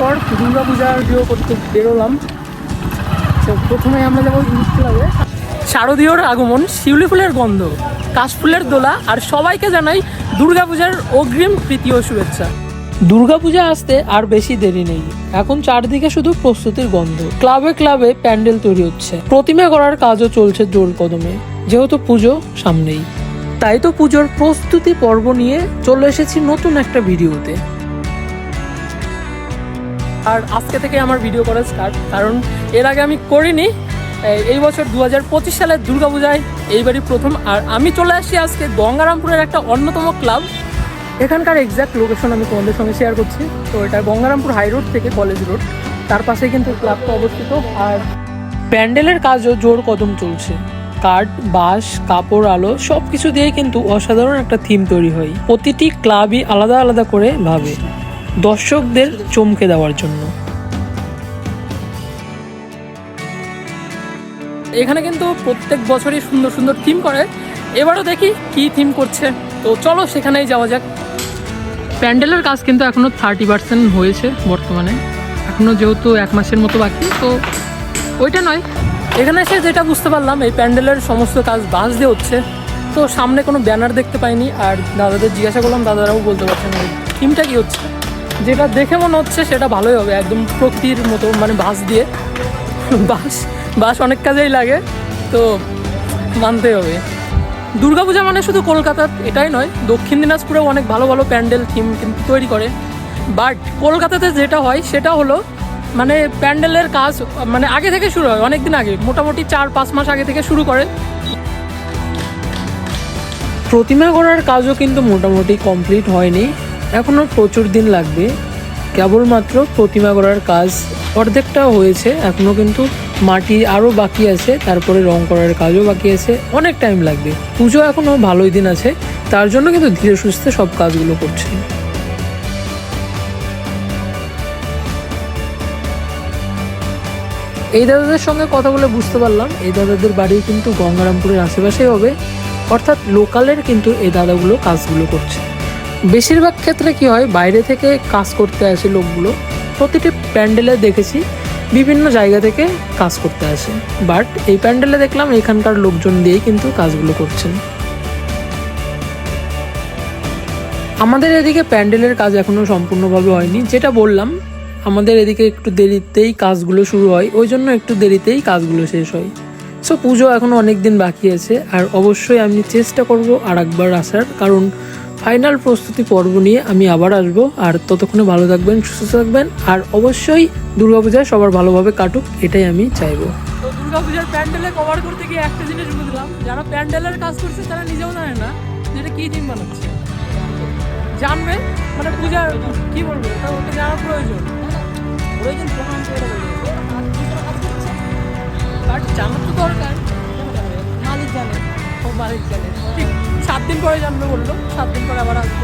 পর দুর্গা পূজার ভিডিও করতে বেরোলাম। তো প্রথমে আমরা যাব ক্লাবে শারদীয়র আগমন, শিউলি ফুলের গন্ধ, কাশফুলের দোলা, আর সবাইকে জানাই দুর্গাপূজার অগ্রিম ও শুভেচ্ছা। দুর্গাপূজা আসতে আর বেশি দেরি নেই। এখন চারদিকে শুধু প্রস্তুতির গন্ধ। ক্লাবে ক্লাবে প্যান্ডেল তৈরি হচ্ছে। প্রতিমা করার কাজও চলছে জোর কদমে। যেহেতু পুজো সামনেই। তাই তো পুজোর প্রস্তুতি পর্ব নিয়ে চলে এসেছি নতুন একটা ভিডিওতে। আর আজকে থেকে আমার ভিডিও করা স্টার্ট কারণ এর আগে আমি করিনি। এই- বছর দু হাজার পঁচিশ সালের দুর্গাপূজায় এইবারই প্রথম। আর আমি চলে আসি আজকে গঙ্গারামপুরের একটা অন্যতম ক্লাব এখানকার এক্স্যাক্ট লোকেশন আমি তোমাদের সঙ্গে শেয়ার করছি। তো এটা গঙ্গারামপুর হাই রোড থেকে কলেজ রোড তার পাশে কিন্তু ক্লাবটা অবস্থিত। আর প্যান্ডেলের কাজও জোর কদম চলছে। কাঠ, বাঁশ, কাপড়, আলো সব কিছু দিয়ে কিন্তু অসাধারণ একটা থিম তৈরি হয়। প্রতিটি ক্লাবই আলাদা আলাদা করে ভাবে। দর্শকদের চমকে দেওয়ার জন্য। এখানে কিন্তু প্রত্যেক বছরই সুন্দর সুন্দর থিম করে। এবারও দেখি কি থিম করছে। তো চলো সেখানেই যাওয়া যাক। প্যান্ডেলের কাজ কিন্তু এখনও থার্টি পার্সেন্ট হয়েছে বর্তমানে। এখনও যেহেতু এক মাসের মতো বাকি, তো ওইটা নয়। এখানে এসে যেটা বুঝতে পারলাম, এই প্যান্ডেলের সমস্ত কাজ বাঁশ দিয়ে হচ্ছে। তো সামনে কোনো ব্যানার দেখতে পাইনি, আর দাদাদের জিজ্ঞাসা করলাম, দাদারাও বলতে পারছেন থিমটা কি হচ্ছে? যেটা দেখে মনে হচ্ছে সেটা ভালোই হবে, একদম প্রকৃতির মতো মানে বাঁশ দিয়ে। বাঁশ বাঁশ অনেক কাজেই লাগে, তো মানতে হবে। দুর্গাপূজা মানে শুধু কলকাতার এটাই নয়, দক্ষিণ দিনাজপুরেও অনেক ভালো ভালো প্যান্ডেল, থিম কিন্তু তৈরি করে। বাট কলকাতাতে যেটা হয়, সেটা হলো মানে প্যান্ডেলের কাজ মানে আগে থেকে শুরু হয় অনেক দিন আগে, মোটামুটি চার, পাঁচ মাস আগে থেকে শুরু করে। প্রতিমা করার কাজও কিন্তু মোটামুটি কমপ্লিট হয়নি। এখনও প্রচুর দিন লাগবে। কেবলমাত্র প্রতিমা করার কাজ অর্ধেকটা হয়েছে, এখনও কিন্তু মাটি আরও বাকি আছে, তারপরে রং করার কাজও বাকি আছে, অনেক টাইম লাগবে। পুজো এখনও ভালোই দিন আছে, তার জন্য কিন্তু ধীরে সুস্থে সব কাজগুলো করছে। এই দাদাদের সঙ্গে কথা বলে বুঝতে পারলাম, এই দাদাদের বাড়ি কিন্তু গঙ্গারামপুরের আশেপাশেই হবে, অর্থাৎ লোকালের কিন্তু এই দাদাগুলো কাজগুলো করছে। বেশিরভাগ ক্ষেত্রে কি হয়, বাইরে থেকে কাজ করতে আসে লোকগুলো, প্রতিটি প্যান্ডেলে দেখেছি বিভিন্ন জায়গা থেকে কাজ করতে আসে। বাট এই প্যান্ডেলে দেখলাম এখানকার লোকজন দিয়েই কিন্তু কাজগুলো করছেন। আমাদের এদিকে প্যান্ডেলের কাজ এখনও সম্পূর্ণভাবে হয়নি। যেটা বললাম, আমাদের এদিকে একটু দেরিতেই কাজগুলো শুরু হয়, ওই জন্য একটু দেরিতেই কাজগুলো শেষ হয়। সো পুজো এখনও অনেক দিন বাকি আছে, আর অবশ্যই আমি চেষ্টা করব আর একবার আসার, কারণ ফাইনাল প্রস্তুতি পর্ব নিয়ে আমি আবার আসব। আর ততক্ষণে ভালো থাকবেন সুস্থ থাকবেন। আর অবশ্যই দুর্গাপূজায় সবার ভালোভাবে কাটুক এটাই আমি চাইব। তো দুর্গাপূজার প্যান্ডেলে কভার করতে গিয়ে একটা জিনিস বুঝলাম যারা প্যান্ডেলের কাজ করছে তারা নিজেও জানে না যেটা কি থিম বানাচ্ছে। জানবে মানে পূজার কি বলব ওটা ওটা জানার প্রয়োজন। প্রয়োজন প্রমাণ করে বাট জানার তো দরকার। মালিক জানে। ও মালিক জানে। ঠিক। সাত দিন পরে জানবে বলল সাত দিন পরে আবার আসব।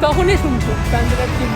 তখনই শুনছো প্যান্ডেলের টিম